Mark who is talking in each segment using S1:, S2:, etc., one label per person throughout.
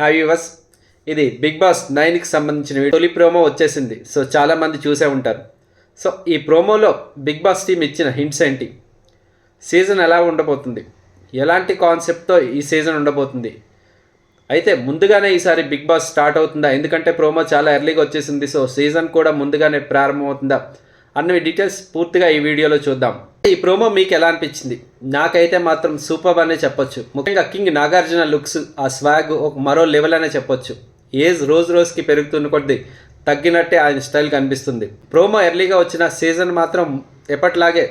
S1: Hi yours ఇది Bigg Boss నైన్కి సంబంధించిన తొలి ప్రోమో వచ్చేసింది. సో చాలామంది చూసే ఉంటారు. సో ఈ ప్రోమోలో బిగ్ బాస్ టీం ఇచ్చిన హింట్స్ ఏంటి? సీజన్ ఎలా ఉండబోతుంది? ఎలాంటి కాన్సెప్ట్తో ఈ సీజన్ ఉండబోతుంది? అయితే ముందుగానే ఈసారి బిగ్ బాస్ స్టార్ట్ అవుతుందా? ఎందుకంటే ప్రోమో చాలా ఎర్లీగా వచ్చేసింది. సో సీజన్ కూడా ముందుగానే ప్రారంభమవుతుందా? అన్నవి డీటెయిల్స్ పూర్తిగా ఈ వీడియోలో చూద్దాం. ఈ ప్రోమో మీకు ఎలా అనిపించింది? నాకైతే మాత్రం సూపర్ అనే చెప్పొచ్చు. ముఖ్యంగా కింగ్ నాగార్జున లుక్స్ ఆ స్వాగ్ ఒక మరో లెవెల్ అనే చెప్పొచ్చు. ఏజ్ రోజు రోజుకి పెరుగుతున్న కొద్దీ తగ్గినట్టే ఆయన స్టైల్ కనిపిస్తుంది. ప్రోమో ఎర్లీగా వచ్చిన సీజన్ మాత్రం ఎప్పటిలాగే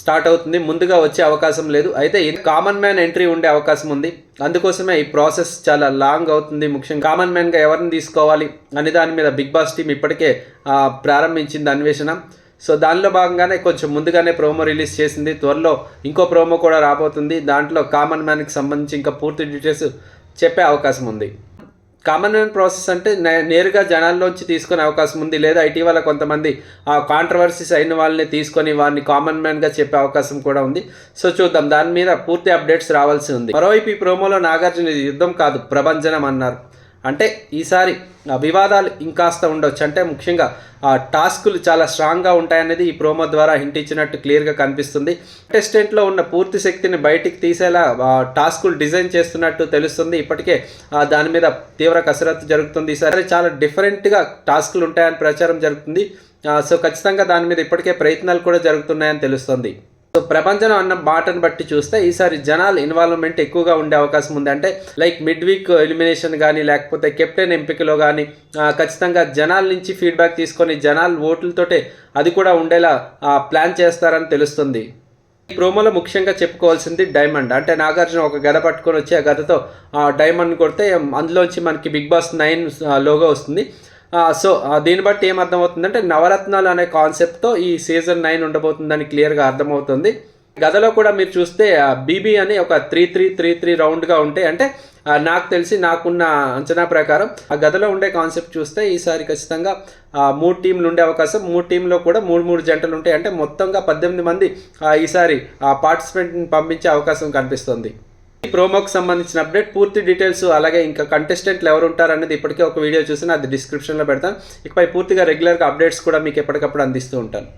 S1: స్టార్ట్ అవుతుంది. ముందుగా వచ్చే అవకాశం లేదు. అయితే ఇది కామన్ మ్యాన్ ఎంట్రీ ఉండే అవకాశం ఉంది. అందుకోసమే ఈ ప్రాసెస్ చాలా లాంగ్ అవుతుంది. ముఖ్యంగా కామన్ మ్యాన్గా ఎవరిని తీసుకోవాలి అనే దాని మీద బిగ్ బాస్ టీం ఇప్పటికే ప్రారంభించింది అన్వేషణ. సో దానిలో భాగంగానే కొంచెం ముందుగానే ప్రోమో రిలీజ్ చేసింది. త్వరలో ఇంకో ప్రోమో కూడా రాబోతుంది. దాంట్లో కామన్ మ్యాన్కి సంబంధించి ఇంకా పూర్తి డీటెయిల్స్ చెప్పే అవకాశం ఉంది. కామన్ మ్యాన్ ప్రాసెస్ అంటే నే- నేరుగా జనాల్లోంచి తీసుకునే అవకాశం ఉంది. లేదా ఇటీవల కొంతమంది ఆ కాంట్రవర్సీస్ అయిన వాళ్ళని తీసుకొని వారిని కామన్ మ్యాన్గా చెప్పే అవకాశం కూడా ఉంది. సో చూద్దాం. దాని మీద పూర్తి అప్డేట్స్ రావాల్సి ఉంది. మరోవైపు ఈ ప్రోమోలో నాగార్జున యుద్ధం కాదు ప్రభంజనం అన్నారు. అంటే ఈసారి వివాదాలు ఇంకాస్త ఉండొచ్చు. అంటే ముఖ్యంగా ఆ టాస్కులు చాలా స్ట్రాంగ్గా ఉంటాయనేది ఈ ప్రోమో ద్వారా హింట్ ఇచ్చినట్టు క్లియర్గా కనిపిస్తుంది. కంటెస్టెంట్లో ఉన్న పూర్తి శక్తిని బయటికి తీసేలా టాస్కులు డిజైన్ చేస్తున్నట్టు తెలుస్తుంది. ఇప్పటికే దాని మీద తీవ్ర కసరత్తు జరుగుతుంది. ఈసారి చాలా డిఫరెంట్గా టాస్కులు ఉంటాయని ప్రచారం జరుగుతుంది. సో ఖచ్చితంగా దాని మీద ఇప్పటికే ప్రయత్నాలు కూడా జరుగుతున్నాయని తెలుస్తుంది. సో ప్రపంచం అన్న మాటను బట్టి చూస్తే ఈసారి జనాలు ఇన్వాల్వ్మెంట్ ఎక్కువగా ఉండే అవకాశం ఉంది. అంటే లైక్ మిడ్ వీక్ ఎలిమినేషన్ కానీ లేకపోతే కెప్టెన్ ఎంపికలో కానీ ఖచ్చితంగా జనాల నుంచి ఫీడ్బ్యాక్ తీసుకొని జనాల ఓట్లతోటే అది కూడా ఉండేలా ప్లాన్ చేస్తారని తెలుస్తుంది. ఈ ప్రోమోలో ముఖ్యంగా చెప్పుకోవాల్సింది డైమండ్. అంటే నాగార్జున ఒక గద పట్టుకొని వచ్చి ఆ గదతో డైమండ్ కొడితే అందులోంచి మనకి బిగ్ బాస్ నైన్ లోగో వస్తుంది. సో దీన్ని బట్టి ఏం అర్థమవుతుందంటే నవరత్నాలు అనే కాన్సెప్ట్తో ఈ సీజన్ నైన్ ఉండబోతుందని క్లియర్గా అర్థమవుతుంది. గదలో కూడా మీరు చూస్తే బీబీ అని ఒక త్రీ త్రీ త్రీ త్రీ రౌండ్గా ఉంటాయి. అంటే నాకు తెలిసి నాకున్న అంచనా ప్రకారం ఆ గదలో ఉండే కాన్సెప్ట్ చూస్తే ఈసారి ఖచ్చితంగా మూడు టీంలు ఉండే అవకాశం మూడు టీంలో కూడా మూడు మూడు జంటలు ఉంటాయి. అంటే మొత్తంగా పద్దెనిమిది మంది ఈసారి ఆ పార్టిసిపెంట్ని పంపించే అవకాశం కనిపిస్తుంది. ఈ ప్రోమోకి సంబంధించిన అప్డేట్ పూర్తి డీటెయిల్స్ అలాగే ఇంకా కంటెస్టెంట్లు ఎవరు ఉంటారు అనేది ఇప్పటికే ఒక వీడియో చూసి అది డిస్క్రిప్షన్లో పెడతాను. ఇకపై పూర్తిగా రెగ్యులర్గా అప్డేట్స్ కూడా మీకు ఎప్పటికప్పుడు అందిస్తూ ఉంటాను.